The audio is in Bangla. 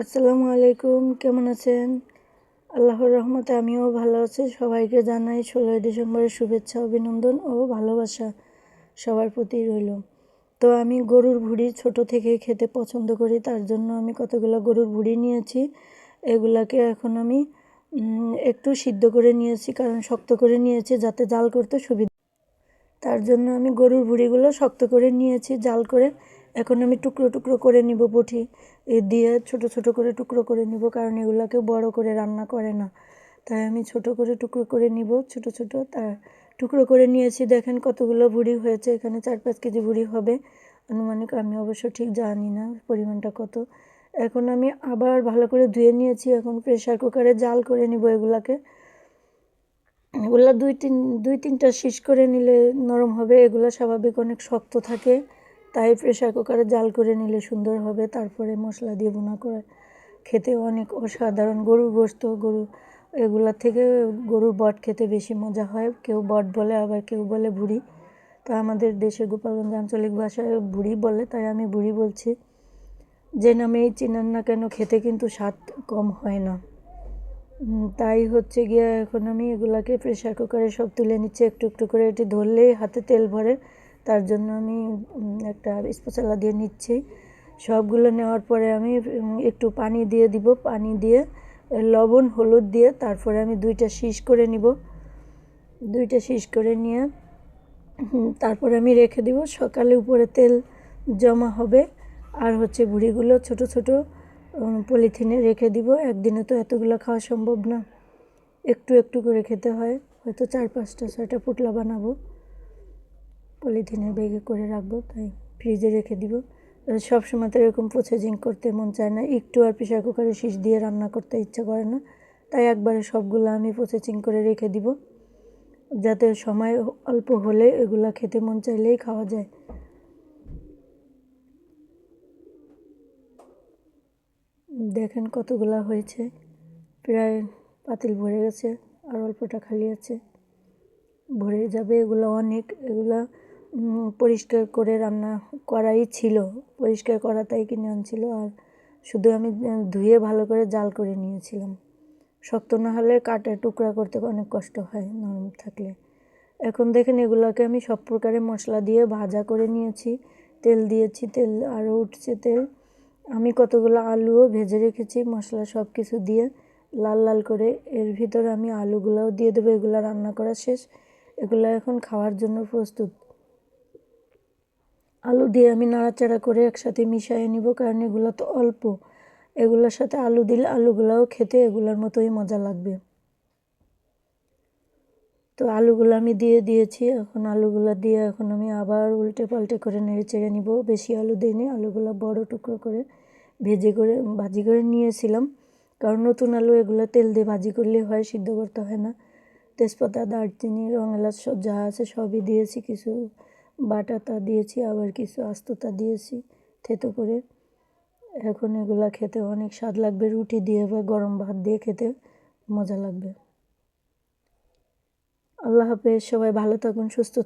আসসালামু আলাইকুম, কেমন আছেন? আল্লাহর রহমতে আমিও ভালো আছি। সবাইকে জানাই ষোলোই ডিসেম্বরের শুভেচ্ছা, অভিনন্দন ও ভালোবাসা সবার প্রতি রইল। তো আমি গরুর ভুড়ি ছোট থেকেই খেতে পছন্দ করি, তার জন্য আমি কতগুলো গরুর ভুড়ি নিয়েছি, এগুলাকে এখন আমি একটু সিদ্ধ করে নিয়েছি, কারণ শক্ত করে নিয়েছি, যাতে জাল করতে সুবিধা তার জন্য আমি গরুর ভুড়িগুলো শক্ত করে নিয়েছি, জাল করে এখন আমি টুকরো টুকরো করে নিব বটি দিয়ে ছোট ছোট করে টুকরো করে নিব, কারণ এগুলোকে বড় করে রান্না করে না। তাই আমি ছোট করে টুকরো করে নিব, ছোট ছোট। তার টুকরো করে নিয়েছি, দেখেন কতগুলো ভুড়ি হয়েছে। এখানে চার পাঁচ কেজি ভুড়ি হবে। আনুমানিক আমি অবশ্য ঠিক জানি না পরিমাণটা কত। এখন আমি আবার ভালো করে ধুয়ে নিয়েছি, এখন প্রেশার কুকারে জাল করে নিব এগুলাকে। এগুলো দুই তিন, দুই তিনটা শীষ করে নিলে নরম হবে, এগুলো স্বাভাবিক অনেক শক্ত থাকে। তাই প্রেশার কুকারে জাল করে নিলে সুন্দর হবে। তারপরে মশলা দিয়ে বোনা করে খেতে অনেক অসাধারণ। গরুর গোস্ত, গরু এগুলোর থেকে গরুর বট খেতে বেশি মজা হয়। কেউ বট বলে, আবার কেউ বলে বুড়ি তো আমাদের দেশে গোপালগঞ্জ আঞ্চলিক ভাষায় বুড়ি বলে, তাই আমি বুড়ি বলছি। যে নামেই চিনেন না কেন, খেতে কিন্তু স্বাদ কম হয় না। তাই হচ্ছে গিয়ে এখন আমি এগুলাকে প্রেশার কুকারে সব তুলে নিচ্ছি। একটু একটু করে এটি ধরলেই হাতে তেল ভরে তার জন্য আমি একটা স্পেশালা দিয়ে নিচ্ছি। সবগুলো নেওয়ার পরে আমি একটু পানি দিয়ে দিব। পানি দিয়ে, লবণ, হলুদ দিয়ে তারপরে আমি দুইটা শীষ করে নিব। দুইটা শীষ করে নিয়ে তারপরে আমি রেখে দিব। সকালে উপরে তেল জমা হবে। আর হচ্ছে বুড়িগুলো ছোট ছোট পলিথিনে রেখে দিব। একদিনে তো এতগুলো খাওয়া সম্ভব না। একটু একটু করে খেতে হয়। হয়তো চার পাঁচটা, ছয়টা পুটলা বানাবো। পলিথিনের ব্যাগে করে রাখব, তাই ফ্রিজে রেখে দিব। সব সময় তো এরকম প্রসেসিং করতে মন চায় না। একটু আর প্রেশার কুকারে শীষ দিয়ে রান্না করতে ইচ্ছা করে না। তাই একবারে সবগুলো আমি প্রসেসিং করে রেখে দিব। যাতে সময় অল্প হলে এগুলা খেতে মন চাইলেই খাওয়া যায়। দেখেন কতগুলা হয়েছে। প্রায় পাতিল ভরে গেছে আর অল্পটা খালি আছে। ভরে যাবে এগুলো অনেক। এগুলা পরিষ্কার করে রান্না করাই ছিল। পরিষ্কার করা তাই কিনে আনছিল আর শুধু আমি ধুয়ে ভালো করে জাল করে নিয়েছিলাম। শক্ত না হলে কাটে টুকরা করতে অনেক কষ্ট হয় নরম থাকলে। এখন দেখেন এগুলোকে আমি সব প্রকারের মশলা দিয়ে ভাজা করে নিয়েছি। তেল দিয়েছি, তেল আরও উঠছে তেল। আমি কতগুলো আলুও ভেজে রেখেছি, মশলা সব কিছু দিয়ে লাল লাল করে। এর ভিতরে আমি আলুগুলোও দিয়ে দেবো। এগুলো রান্না করা শেষ। এগুলো এখন খাওয়ার জন্য প্রস্তুত। আলু দিয়ে আমি নাড়াচাড়া করে একসাথে মিশিয়ে নিব, কারণ এগুলো তো অল্প। এগুলোর সাথে আলু দিলে আলুগুলাও খেতে এগুলোর মতোই মজা লাগবে। তো আলুগুলো আমি দিয়ে দিয়েছি, এখন আলুগুলো দিয়ে এখন আমি আবার উল্টে পাল্টে করে নেড়ে চেড়ে নিব। বেশি আলু দিইনি, আলুগুলো বড় টুকরো করে ভেজে করে, ভাজি করে নিয়েছিলাম। কারণ নতুন আলু এগুলো তেল দিয়ে ভাজি করলে হয়, সিদ্ধ করতে হয় না। তেজপাতা, দারচিনি রং এলাচ সব যা আছে সবই দিয়েছি, কিছু বাটাটা দিয়েছি, আবার কিছু আস্ততা দিয়েছি। থেতো করে এখন এগুলা খেতে অনেক স্বাদ লাগবে। রুটি দিয়ে বা গরম ভাত দিয়ে খেতে মজা লাগবে। আল্লাহ হাফেজ, সবাই ভালো থাকুন, সুস্থ